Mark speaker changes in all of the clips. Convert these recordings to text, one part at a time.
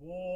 Speaker 1: Boy.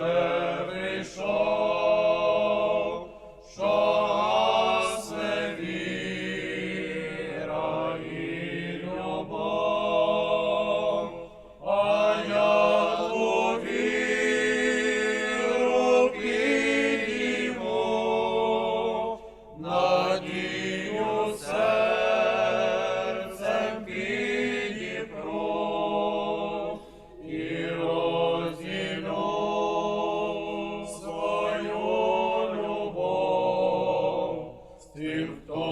Speaker 1: Sir. Тим, хто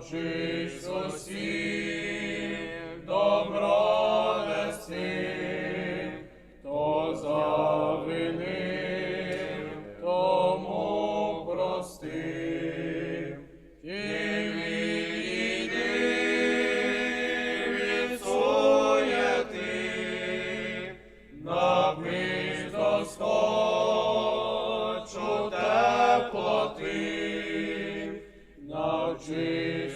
Speaker 1: навчись усіх добро нести, хто завинив, тому прости. І відійди від суєти, напись доскочу теплоти, усіх